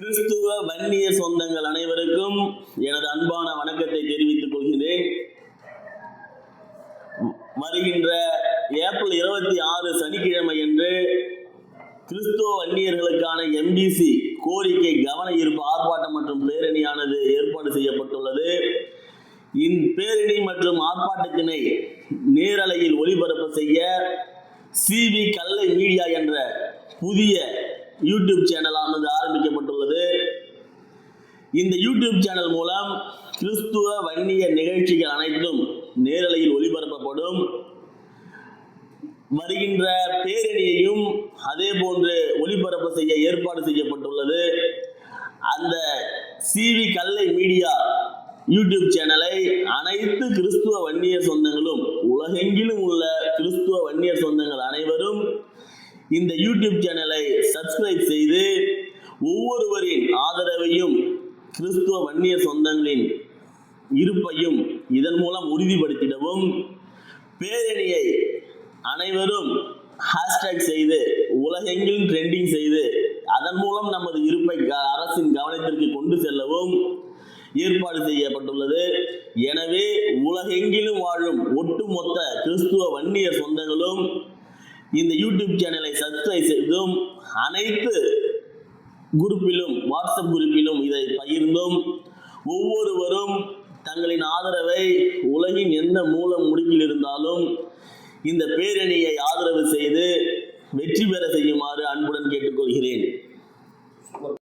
கிறிஸ்துவ வன்னிய சொந்தங்கள் அனைவருக்கும் எனது அன்பான வணக்கத்தை தெரிவித்துக் கொள்கிறேன். வருகின்ற ஏப்ரல் இருபத்தி ஆறு சனிக்கிழமை என்று கிறிஸ்துவ வன்னியர்களுக்கான எம்பிசி கோரிக்கை கவன ஈர்ப்பு ஆர்ப்பாட்டம் மற்றும் பேரணியானது ஏற்பாடு செய்யப்பட்டுள்ளது. இப்பேரணி மற்றும் ஆர்ப்பாட்டத்தினை நேரலையில் ஒளிபரப்பு செய்ய சிவி கல்லை மீடியா என்ற புதிய யூடியூப் சேனலானது இந்த யூடியூப் சேனல் மூலம் கிறிஸ்துவ வன்னிய நிகழ்ச்சிகள் அனைத்தும் நேரலையில் ஒளிபரப்பப்படும். வருகின்ற பேரணியையும் அதே போன்று ஒளிபரப்பு செய்ய ஏற்பாடு செய்யப்பட்டுள்ளது. அந்த சிவி கல்லை மீடியா யூடியூப் சேனலை அனைத்து கிறிஸ்துவ வன்னியர் சொந்தங்களும் உலகெங்கிலும் உள்ள கிறிஸ்துவ வன்னியர் சொந்தங்கள் அனைவரும் இந்த யூடியூப் சேனலை சப்ஸ்கிரைப் செய்து ஒவ்வொருவரின் ஆதரவையும் கிறிஸ்துவ வன்னியர் சொந்தங்களின் இருப்பையும் இதன் மூலம் உறுதிப்படுத்திடவும் பேரணியை அனைவரும் ஹேஷ்டேக் செய்து உலகெங்கிலும் ட்ரெண்டிங் செய்து அதன் மூலம் நமது இருப்பை க- அரசின் கவனத்திற்கு கொண்டு செல்லவும் ஏற்பாடு செய்யப்பட்டுள்ளது. எனவே உலகெங்கிலும் வாழும் ஒட்டுமொத்த கிறிஸ்துவ வன்னியர் சொந்தங்களும் இந்த யூடியூப் சேனலை சப்ஸ்கிரைப் செய்தும் அனைத்து குரூப்பிலும் வாட்ஸ்அப் குரூப்பிலும் இதை பகிர்ந்தும். ஒவ்வொருவரும் தங்களின் ஆதரவை உலகின் எந்த மூல முடுக்கில் இருந்தாலும் இந்த பேரணியை ஆதரவு செய்து வெற்றி பெற செய்யுமாறு அன்புடன் கேட்டுக்கொள்கிறேன்.